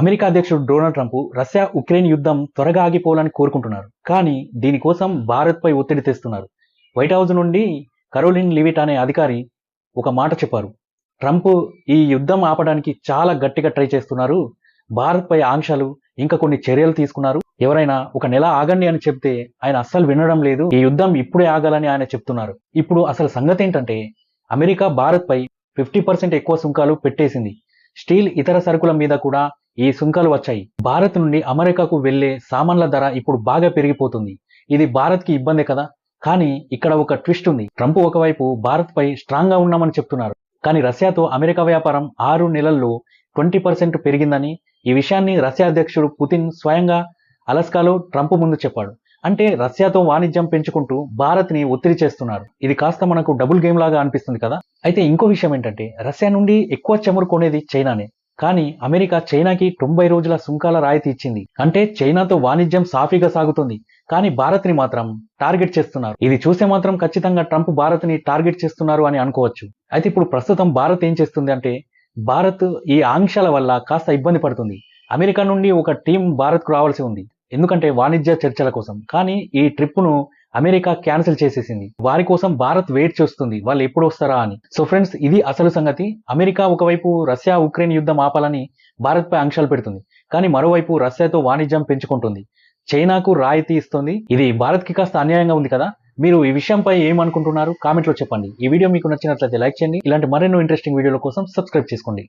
America అధ్యక్షుడు Donald Trump Russia Ukraine యుద్ధం త్వరగా ఆగిపోవాలని కోరుకుంటున్నారు. కానీ దీనికోసం భారత్పై ఒత్తిడి తెస్తున్నారు. వైట్ హౌస్ నుండి కరోలిన్ లివిట్ అనే అధికారి ఒక మాట చెప్పారు. ట్రంప్ ఈ యుద్ధం ఆపడానికి చాలా గట్టిగా ట్రై చేస్తున్నారు. భారత్పై ఆంక్షలు ఇంకా కొన్ని చర్యలు తీసుకున్నారు. ఎవరైనా ఒక నెల ఆగండి అని చెప్తే ఆయన అస్సలు వినడం లేదు. ఈ యుద్ధం ఇప్పుడే ఆగాలని ఆయన చెప్తున్నారు. ఇప్పుడు అసలు సంగతి ఏంటంటే అమెరికా భారత్పై ఫిఫ్టీ పర్సెంట్ ఎక్కువ సుంకాలు పెట్టేసింది. స్టీల్ ఇతర సరుకుల మీద కూడా ఈ సుంకాలు వచ్చాయి. భారత్ నుండి అమెరికాకు వెళ్ళే సామాన్ల ధర ఇప్పుడు బాగా పెరిగిపోతుంది. ఇది భారత్కి ఇబ్బందే కదా? కానీ ఇక్కడ ఒక ట్విస్ట్ ఉంది. ట్రంప్ ఒకవైపు భారత్ పై స్ట్రాంగ్గా ఉన్నామని చెప్తున్నారు. కానీ రష్యాతో అమెరికా వ్యాపారం ఆరు నెలల్లో ట్వంటీ పర్సెంట్ పెరిగిందని ఈ విషయాన్ని రష్యా అధ్యక్షుడు పుతిన్ స్వయంగా అలస్కాలో ట్రంప్ ముందు చెప్పాడు. అంటే రష్యాతో వాణిజ్యం పెంచుకుంటూ భారత్ని ఒత్తిడి చేస్తున్నారు. ఇది కాస్త మనకు డబుల్ గేమ్ లాగా అనిపిస్తుంది కదా? అయితే ఇంకో విషయం ఏంటంటే రష్యా నుండి ఎక్కువ చమురు కొనేది చైనానే. కానీ అమెరికా చైనాకి తొంభై రోజుల సుంకాల రాయితీ ఇచ్చింది. అంటే చైనాతో వాణిజ్యం సాఫీగా సాగుతుంది. కానీ భారత్ని మాత్రం టార్గెట్ చేస్తున్నారు. ఇది చూస్తే మాత్రం ఖచ్చితంగా ట్రంప్ భారత్ని టార్గెట్ చేస్తున్నారు అని అనుకోవచ్చు. అయితే ఇప్పుడు ప్రస్తుతం భారత్ ఏం చేస్తుంది అంటే భారత్ ఈ ఆంక్షల వల్ల కాస్త ఇబ్బంది పడుతుంది. అమెరికా నుండి ఒక టీం భారత్కు రావాల్సి ఉంది. ఎందుకంటే వాణిజ్య చర్చల కోసం. కానీ ఈ ట్రిప్ను అమెరికా క్యాన్సిల్ చేసేసింది. వారి కోసం భారత్ వెయిట్ చేస్తుంది. వాళ్ళు ఎప్పుడు వస్తారా అని. సో ఫ్రెండ్స్ ఇది అసలు సంగతి. అమెరికా ఒకవైపు రష్యా ఉక్రెయిన్ యుద్ధం ఆపాలని భారత్పై ఆంక్షలు పెడుతుంది. కానీ మరోవైపు రష్యాతో వాణిజ్యం పెంచుకుంటుంది. చైనాకు రాయితీ ఇస్తుంది. ఇది భారత్కి కాస్త అన్యాయంగా ఉంది కదా? మీరు ఈ విషయంపై ఏమనుకుంటున్నారు? కామెంట్లో చెప్పండి. ఈ వీడియో మీకు నచ్చినట్లయితే లైక్ చేయండి. ఇలాంటి మరెన్నో ఇంట్రెస్టింగ్ వీడియోల కోసం సబ్స్క్రైబ్ చేసుకోండి.